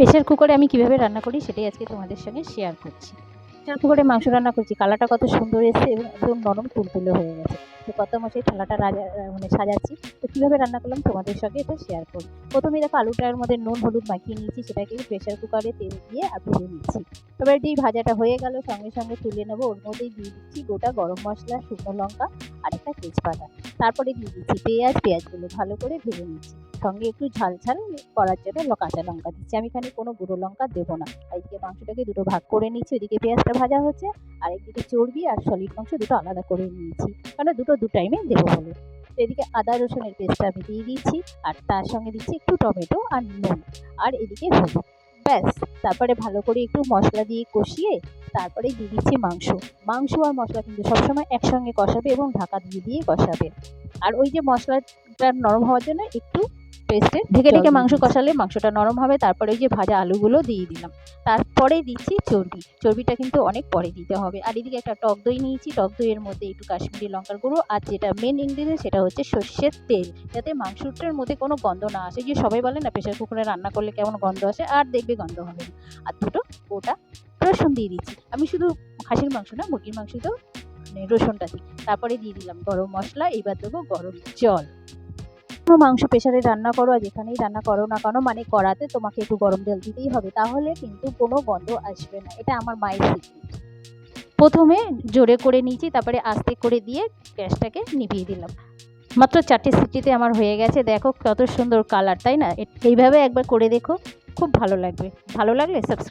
Pressure কুকারে আমি কীভাবে রান্না করি সেটাই আজকে তোমাদের সঙ্গে শেয়ার করছি। প্রেশার কুকারে মাংস রান্না করছি। কালারটা কত সুন্দর এসেছে এবং একদম নরম, তুলতুলে হয়ে গেছে। তো কত মশাই থালাটা রাজা মানে সাজাচ্ছি, তো কীভাবে রান্না করলাম তোমাদের সঙ্গে এটা শেয়ার করি প্রথমে দেখো আলুটার মধ্যে নুন, হলুদ মাখিয়ে নিয়েছি, সেটাকে প্রেশার কুকারে তেল দিয়ে আর ভেজে নিচ্ছি। এবার যেই ভাজাটা হয়ে গেল, সঙ্গে সঙ্গে তুলে নেব, ওর মধ্যেই দিয়ে দিচ্ছি গোটা গরম মশলা, শুকনো লঙ্কা আর একটা তেজপাতা। তারপরে দিয়ে দিচ্ছি পেঁয়াজ, পেঁয়াজগুলো ভালো করে ভেজে নিচ্ছি। সঙ্গে একটু ঝাল ঝাল করার জন্য কাঁচা লঙ্কা দিচ্ছি। আমি এখানে কোনো গুঁড়ো লঙ্কা দেবো না। আর মাংসটাকে দুটো ভাগ করে নিচ্ছি ওদিকে পেঁয়াজটা ভাজা হচ্ছে। আর একদিকে চর্বি আর সলিড মাংস দুটো আলাদা করে নিয়েছি। কারণ দুটো দু টাইমে দেবো বলে। এদিকে আদা রসুনের পেস্টটা আমি দিয়ে দিচ্ছি আর তার সঙ্গে দিচ্ছি একটু টমেটো আর নুন আর এদিকে হলুদ। ব্যাস, তারপরে ভালো করে একটু মশলা দিয়ে কষিয়ে তারপরে দিয়ে দিচ্ছি মাংস। মাংস আর মশলা কিন্তু সবসময় একসঙ্গে কষাবে এবং ঢাকা দিয়ে দিয়ে কষাবে। আর ওই যে মশলাটা নরম হওয়ার জন্য একটু পেস্টে ঢেকে ঢেকে মাংস কষালে মাংসটা নরম হবে তারপরে ওই যে ভাজা আলুগুলো দিয়ে দিলাম। তারপরে দিচ্ছি চর্বি। চর্বিটা কিন্তু অনেক পরে দিতে হবে। আর এদিকে একটা টক দই নিয়েছি। টক দইয়ের মধ্যে একটু কাশ্মীরি লঙ্কার গুঁড়ো আর যেটা মেন ইনগ্রিডিয়েন্ট সেটা হচ্ছে সর্ষের তেল। যাতে মাংসটার মধ্যে কোনো গন্ধ না আসে। যে সবাই বলে না প্রেশার কুকারে রান্না করলে কেমন গন্ধ আসে? আর দেখবে গন্ধ হবে না। আর দুটো গোটা রসুন দিয়ে দিচ্ছি। আমি শুধু খাসির মাংস না মুরগির মাংসতেও মানে রসুনটা দিই। তারপরে দিয়ে দিলাম গরম মশলা। এবার দেবো গরম জল। মাংস প্রেশারে রান্না করো আর যেখানেই রান্না করো না কেন মানে কড়াতে তোমাকে একটু গরম জল দিতেই হবে, তাহলে কিন্তু কোনো গন্ধ আসবে না। এটা আমার মায়ের সিক্রেট প্রথমে জোরে করে নিয়েছি, তারপরে আস্তে করে দিয়ে গ্যাসটাকে নিভিয়ে দিলাম। মাত্র চারটে সিটিতে আমার হয়ে গেছে। দেখো কত সুন্দর কালার তাই না? এইভাবে একবার করে দেখো, খুব ভালো লাগবে। ভালো লাগলে সাবস্ক্রাইব